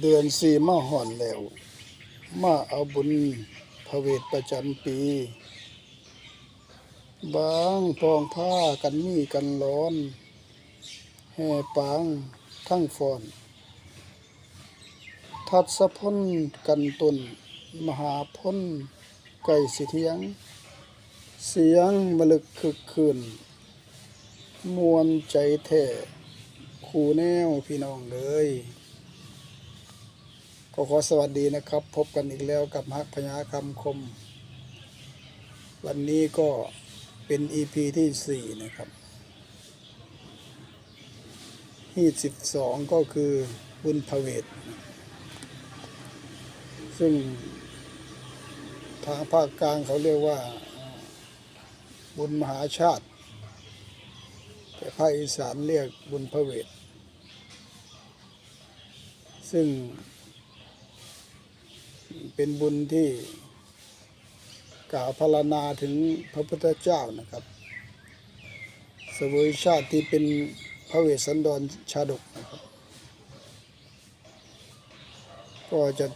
เดือนสี่มาห่อนแล้ว มาเอาบุญพระเวทประจำปี บางปองผ้ากันมีกันร้อน แห่ปางทั้งฟอน ทัดสะพ้นกันตุนมหาพ้นไก่สิเทียง เสียงมะลึกคึกคืนมวนใจแท้คู่แนวพี่น้องเลย ก็ขอสวัสดีนะครับ พบกันอีกแล้วกับฮักพญาคำคม วันนี้ก็เป็นอีพีที่สี่นะครับที่สิบสองก็คือบุญพระเวทซึ่งทางภาคกลางเขาเรียกว่าบุญมหาชาติ แต่ภาคอีสานเรียกบุญพระเวทซึ่ง เป็นบุญที่กล่าวพรรณนาถึงพระพุทธเจ้านะครับสวยชาติที่เป็นพระเวสสันดรชาดกนะครับ ก็จะ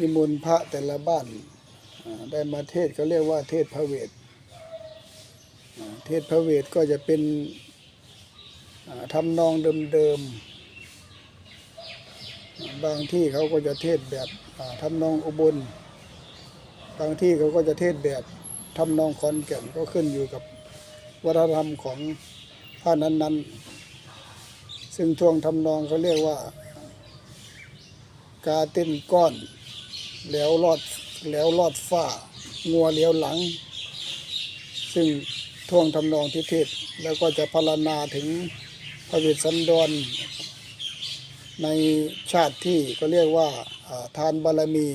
นิมนต์พระแต่ละบ้านได้มาเทศเขาเรียกว่าเทศพระเวทเทศพระเวทก็จะเป็นทำนองเดิมๆ บางที่เขาก็จะเทศแบบอ่าทำนองอุบล บางที่เขาก็จะเทศแบบทำนองคอนแก่นก็ขึ้นอยู่กับวัฒนธรรมของภาคนั้นๆ ซึ่งช่วงทำนองเขาเรียกว่า กาเต้นก้อน แล้วลอดแล้วลอดฝ้า งัวเลี้ยวหลัง ซึ่งท่วงทำนองที่เทศแล้วก็จะพรรณนาถึงพระเวสสันดร ในชาติที่ก็เรียกว่าทานบารมี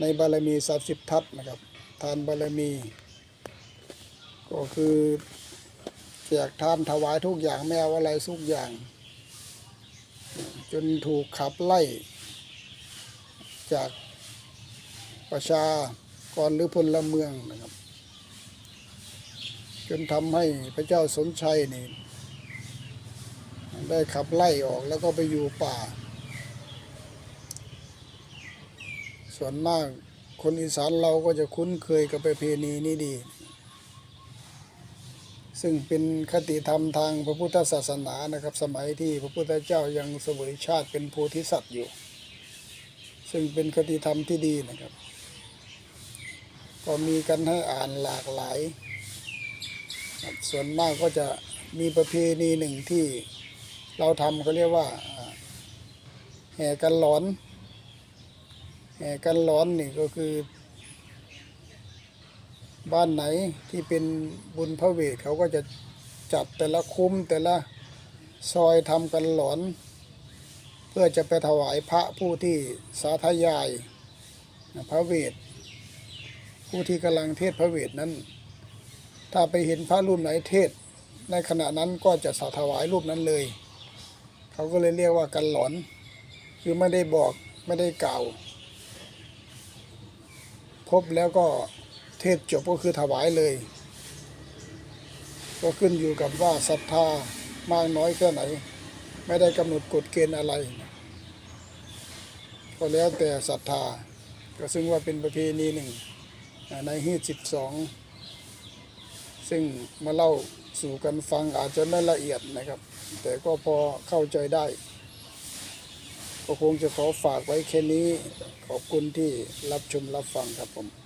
ในบารมีสามสิบทัศน์นะครับ ทานบารมี ก็คือแจกทานถวายทุกอย่างไม่เอาอะไรทุกอย่าง จนถูกขับไล่ จากประชากรหรือพลเมืองนะครับ จนทำให้พระเจ้าสมชัยนี่ ได้ขับไล่ออกแล้วก็ไปอยู่ป่า ส่วนมากคนอีสานเราก็จะคุ้นเคยกับประเพณีนี้ดี ซึ่งเป็นคติธรรมทางพระพุทธศาสนานะครับ สมัยที่พระพุทธเจ้ายังเสวยชาติเป็นโพธิสัตว์อยู่ ซึ่งเป็นคติธรรมที่ดีนะครับ ก็มีกันให้อ่านหลากหลาย ส่วนมากก็จะมีประเพณีหนึ่งที่ เราทำเขาเรียกว่าแห่กันหลอน แห่กันร้อนนี่ก็คือ บ้านไหนที่เป็นบุญพระเวทเขาก็จะจัดแต่ละคุ้มแต่ละซอยทำกันหลอน เพื่อจะไปถวายพระผู้ที่สาธยาย พระเวท ผู้ที่กำลังเทศพระเวทนั้น ถ้าไปเห็นพระรูปไหนเทศ ในขณะนั้นก็จะสาถวายรูปนั้นเลย เขาก็เลยเรียกว่ากันหลอน คือไม่ได้บอกไม่ได้กล่าว พบแล้วก็เทศจบก็คือถวายเลย ก็ขึ้นอยู่กับว่าศรัทธามากน้อยแค่ไหน ไม่ได้กำหนดกฎเกณฑ์อะไร ก็แล้วแต่ศรัทธา ก็ซึ่งว่าเป็นประเพณีหนึ่งในฮีตสิบสอง ซึ่งมาเล่าสู่กันฟังอาจจะไม่ละเอียดนะครับ แต่ก็พอเข้าใจได้ ก็คงจะขอฝากไว้แค่นี้ ขอบคุณที่รับชมรับฟังครับผม